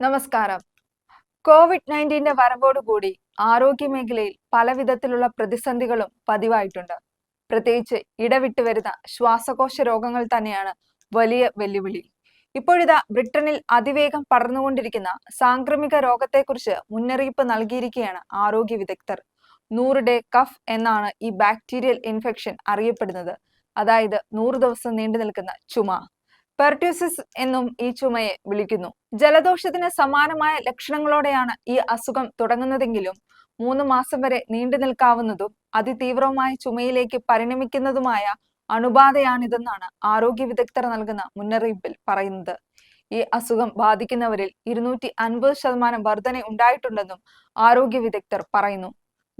നമസ്കാരം. കോവിഡ് നയന്റീന്റെ വരവോടുകൂടി ആരോഗ്യ മേഖലയിൽ പല വിധത്തിലുള്ള പ്രതിസന്ധികളും പതിവായിട്ടുണ്ട്. പ്രത്യേകിച്ച് ഇടവിട്ട് വരുന്ന ശ്വാസകോശ രോഗങ്ങൾ തന്നെയാണ് വലിയ വെല്ലുവിളി. ഇപ്പോഴിതാ ബ്രിട്ടനിൽ അതിവേഗം പടർന്നുകൊണ്ടിരിക്കുന്ന സാംക്രമിക രോഗത്തെക്കുറിച്ച് മുന്നറിയിപ്പ് നൽകിയിരിക്കുകയാണ് ആരോഗ്യ വിദഗ്ധർ. നൂറ് ഡേ കഫ് എന്നാണ് ഈ ബാക്ടീരിയൽ ഇൻഫെക്ഷൻ അറിയപ്പെടുന്നത്. അതായത് നൂറ് ദിവസം നീണ്ടു നിൽക്കുന്ന ചുമ. പെർട്യൂസിസ് എന്നും ഈ ചുമയെ വിളിക്കുന്നു. ജലദോഷത്തിന് സമാനമായ ലക്ഷണങ്ങളോടെയാണ് ഈ അസുഖം തുടങ്ങുന്നതെങ്കിലും മൂന്ന് മാസം വരെ നീണ്ടു നിൽക്കാവുന്നതും അതിതീവ്രമായ ചുമയിലേക്ക് പരിണമിക്കുന്നതുമായ അണുബാധയാണിതെന്നാണ് ആരോഗ്യ വിദഗ്ധർ നൽകുന്ന മുന്നറിയിപ്പിൽ പറയുന്നത്. ഈ അസുഖം ബാധിക്കുന്നവരിൽ ഇരുന്നൂറ്റി അൻപത് ശതമാനം വർധന ഉണ്ടായിട്ടുണ്ടെന്നും ആരോഗ്യ വിദഗ്ധർ പറയുന്നു.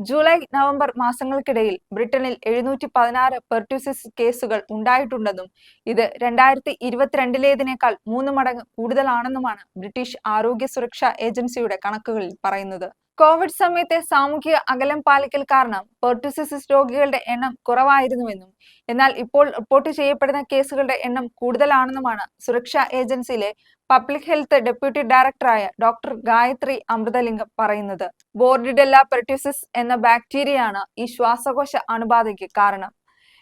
ജൂലൈ നവംബർ മാസങ്ങൾക്കിടയിൽ ബ്രിട്ടനിൽ എഴുന്നൂറ്റി പതിനാറ് പെർട്യൂസിസ് കേസുകൾ ഉണ്ടായിട്ടുണ്ടെന്നും ഇത് രണ്ടായിരത്തി ഇരുപത്തിരണ്ടിലേതിനേക്കാൾ മൂന്ന് മടങ്ങ് കൂടുതലാണെന്നുമാണ് ബ്രിട്ടീഷ് ആരോഗ്യ സുരക്ഷാ ഏജൻസിയുടെ കണക്കുകളിൽ പറയുന്നത്. കോവിഡ് സമയത്തെ സാമൂഹിക അകലം പാലിക്കൽ കാരണം പെർട്ടുസിസിസ് രോഗികളുടെ എണ്ണം കുറവായിരുന്നുവെന്നും എന്നാൽ ഇപ്പോൾ റിപ്പോർട്ട് ചെയ്യപ്പെടുന്ന കേസുകളുടെ എണ്ണം കൂടുതലാണെന്നുമാണ് സുരക്ഷാ ഏജൻസിയിലെ പബ്ലിക് ഹെൽത്ത് ഡെപ്യൂട്ടി ഡയറക്ടറായ ഡോക്ടർ ഗായത്രി അമൃതലിംഗം പറയുന്നത്. ബോർഡിഡെല്ല പെർട്യൂസിസ് എന്ന ബാക്ടീരിയയാണ് ഈ ശ്വാസകോശ അണുബാധയ്ക്ക് കാരണം.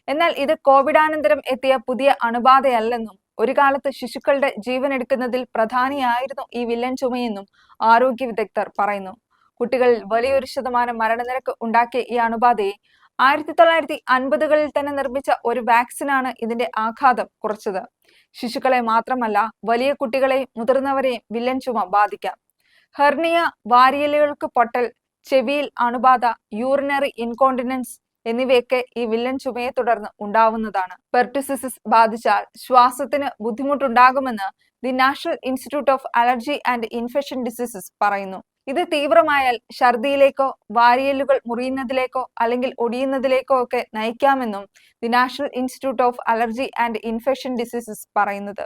എന്നാൽ ഇത് കോവിഡാനന്തരം എത്തിയ പുതിയ അണുബാധയല്ലെന്നും ഒരു കാലത്ത് ശിശുക്കളുടെ ജീവൻ എടുക്കുന്നതിൽ പ്രധാനിയായിരുന്നു ഈ വില്ലൻ ചുമയെന്നും ആരോഗ്യ വിദഗ്ധർ പറയുന്നു. കുട്ടികളിൽ വലിയൊരു ശതമാനം മരണനിരക്ക് ഉണ്ടാക്കിയ ഈ അണുബാധയെ ആയിരത്തി തൊള്ളായിരത്തി അൻപതുകളിൽ തന്നെ നിർമ്മിച്ച ഒരു വാക്സിനാണ് ഇതിന്റെ ആഘാതം കുറച്ചത്. ശിശുക്കളെ മാത്രമല്ല വലിയ കുട്ടികളെയും മുതിർന്നവരെയും വില്ലൻ ചുമ ബാധിക്കാം. ഹെർണിയ വാരിയലുകൾക്ക് പൊട്ടൽ ചെവിയിൽ അണുബാധ യൂറിനറി ഇൻകോണ്ടിനൻസ് എന്നിവയൊക്കെ ഈ വില്ലൻ ചുമയെ തുടർന്ന് ഉണ്ടാവുന്നതാണ്. പെർട്ടുസിസിസ് ബാധിച്ചാൽ ശ്വാസത്തിന് ബുദ്ധിമുട്ടുണ്ടാകുമെന്ന് the National Institute of Allergy and Infection Diseases പറയുന്നു. ഇത് തീവ്രമായാൽ ഛർദിയിലേക്കോ വാരിയലുകൾ മുറിയുന്നതിലേക്കോ അല്ലെങ്കിൽ ഒടിയുന്നതിലേക്കോ ഒക്കെ നയിക്കാമെന്നും the National Institute of Allergy and Infection Diseases പറയുന്നത്.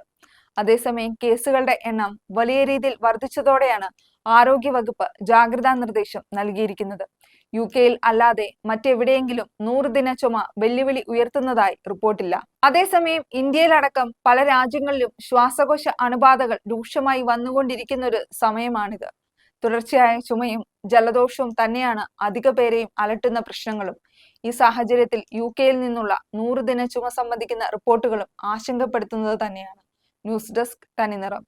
അതേസമയം കേസുകളുടെ എണ്ണം വലിയ രീതിയിൽ വർദ്ധിച്ചതോടെയാണ് ആരോഗ്യവകുപ്പ് ജാഗ്രതാ നിർദ്ദേശം നൽകിയിരിക്കുന്നത്. യു കെയിൽ അല്ലാതെ മറ്റെവിടെയെങ്കിലും നൂറ് ദിന ചുമ വെല്ലുവിളി ഉയർത്തുന്നതായി റിപ്പോർട്ടില്ല. അതേസമയം ഇന്ത്യയിലടക്കം പല രാജ്യങ്ങളിലും ശ്വാസകോശ അണുബാധകൾ രൂക്ഷമായി വന്നുകൊണ്ടിരിക്കുന്ന ഒരു സമയമാണിത്. തുടർച്ചയായ ചുമയും ജലദോഷവും തന്നെയാണ് അധിക പേരെയും അലട്ടുന്ന പ്രശ്നങ്ങളും. ഈ സാഹചര്യത്തിൽ യു കെയിൽ നിന്നുള്ള നൂറ് ദിന ചുമ സംബന്ധിക്കുന്ന റിപ്പോർട്ടുകളും ആശങ്കപ്പെടുത്തുന്നത് തന്നെയാണ്. ന്യൂസ് ഡെസ്ക് തനിനിറം.